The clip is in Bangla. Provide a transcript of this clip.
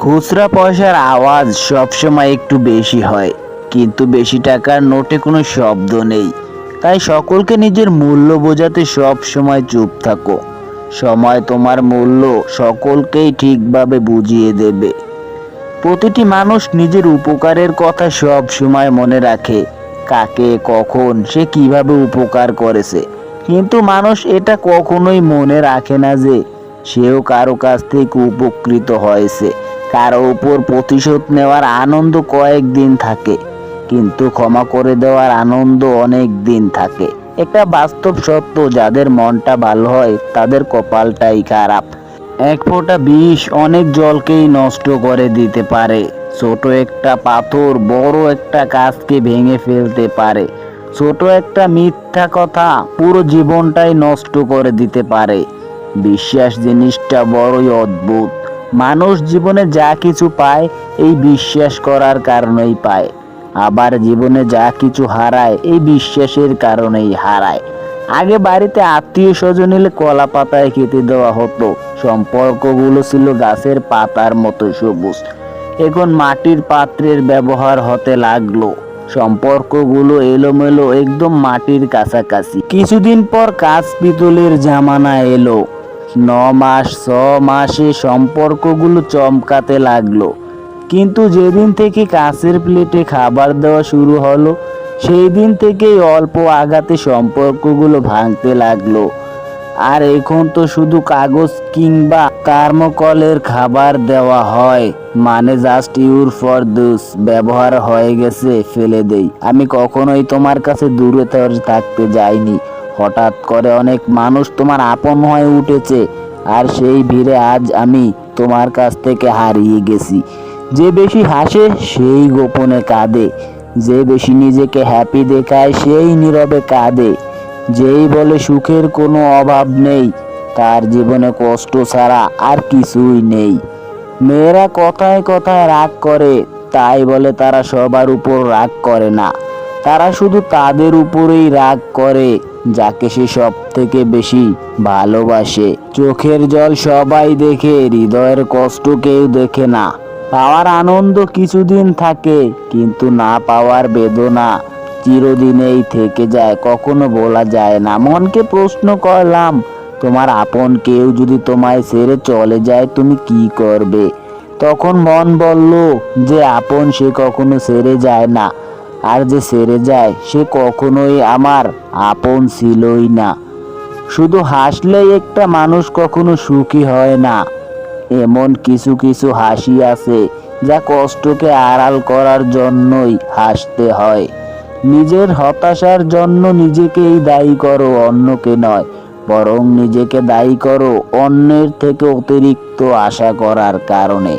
খুচরা পয়সার আওয়াজ সবসময় একটু বেশি হয়, কিন্তু বেশি টাকার নোটে কোনো শব্দ নেই। তাই সকলকে নিজের মূল্য বোঝাতে সব সময় চুপ থাকো। সময় তোমার মূল্য সকলকেই ঠিকভাবে বুঝিয়ে দেবে। প্রতিটি মানুষ নিজের উপকারের কথা সব সময় মনে রাখে, কাকে, কখন, সে কীভাবে উপকার করেছে। কিন্তু মানুষ এটা কখনোই মনে রাখে না যে, সেও কারও কাছ থেকে উপকৃত হয়েছে। কারও উপর প্রতিশোধ নেওয়ার আনন্দ কয়েকদিন থাকে, কিন্তু ক্ষমা করে দেওয়ার আনন্দ অনেক দিন থাকে। একটা বাস্তব সত্য, যাদের মনটা ভালো হয়, তাদের কপালটাই খারাপ। এক ফোঁটা বিষ অনেক জলকেই নষ্ট করে দিতে পারে। ছোট একটা পাথর বড় একটা গাছকে ভেঙে ফেলতে পারে। ছোট একটা মিথ্যা কথা পুরো জীবনটাই নষ্ট করে দিতে পারে। বিশ্বাস জিনিসটা বড়ই অদ্ভুত। মানুষ জীবনে যা কিছু পায়, এই বিশ্বাস করার কারণেই পায়। আবার জীবনে যা কিছু হারায়, এই বিশ্বাসের কারণেই হারায়। আগে বাড়িতে আত্মীয় স্বজন এলে কলা পাতায় খেতে দেওয়া হতো। সম্পর্কগুলো ছিল গাছের পাতার মতো সবুজ। এখন মাটির পাত্রের ব্যবহার হতে লাগল। সম্পর্কগুলো এলোমেলো, একদম মাটির কাছাকাছি। কিছুদিন পর কাজ পিতলের জামানা এলো। ন মাস, ছ মাসে সম্পর্কগুলো চমকাতে লাগল। কিন্তু যেদিন থেকে কাঁচের প্লেটে খাবার দেওয়া শুরু হলো সেই দিন থেকেই অল্প আঘাতে সম্পর্কগুলো ভাঙতে লাগল। আর এখন তো শুধু কাগজ কিংবা থার্মোকলের খাবার দেওয়া হয়। মানে জাস্ট ইউর ফর দুস ব্যবহার হয়ে গেছে, ফেলে দেই। আমি কখনোই তোমার কাছে দূরে থাকতে যাইনি। হঠাৎ করে অনেক মানুষ তোমার আপন হয়ে উঠেছে, আর সেই ভিড়ে আজ আমি তোমার কাছ থেকে হারিয়ে গেছি। যে বেশি হাসে, সেই গোপনে কাঁদে। যে বেশি নিজেকে হ্যাপি দেখায়, সেই নীরবে কাঁদে। যেই বলে সুখের কোনো অভাব নেই, তার জীবনে কষ্ট ছাড়া আর কিছুই নেই। মেয়েরা কথায় কথায় রাগ করে, তাই বলে তারা সবার উপর রাগ করে না। তারা শুধু তাদের উপরেই রাগ করে, যাকে সে সব থেকে বেশি ভালোবাসে। চোখের জল সবাই দেখে, হৃদয়ের কষ্ট কেউ দেখে না। পাওয়ার আনন্দ কিছুদিন থাকে, কিন্তু না পাওয়ার বেদনা চিরদিনেই থেকে যায়, কখনো বলা যায় না। মনকে প্রশ্ন করলাম, তোমার আপন কেউ যদি তোমায় ছেড়ে চলে যায়, তুমি কি করবে? তখন মন বলল যে, আপন সে কখনো ছেড়ে যায় না। আর যে ছেড়ে যায় সে কখনোই আমার আপন ছিলই না। শুধু হাসলেই একটা মানুষ কখনো সুখী হয় না। এমন কিছু কিছু হাসি আছে যা কষ্টকে আড়াল করার জন্যই হাসতে হয়। নিজের হতাশার জন্য নিজেকেই দায়ী করো, অন্যকে নয়। বরং নিজেকে দায়ী করো, অন্যের থেকে অতিরিক্ত আশা করার কারণে।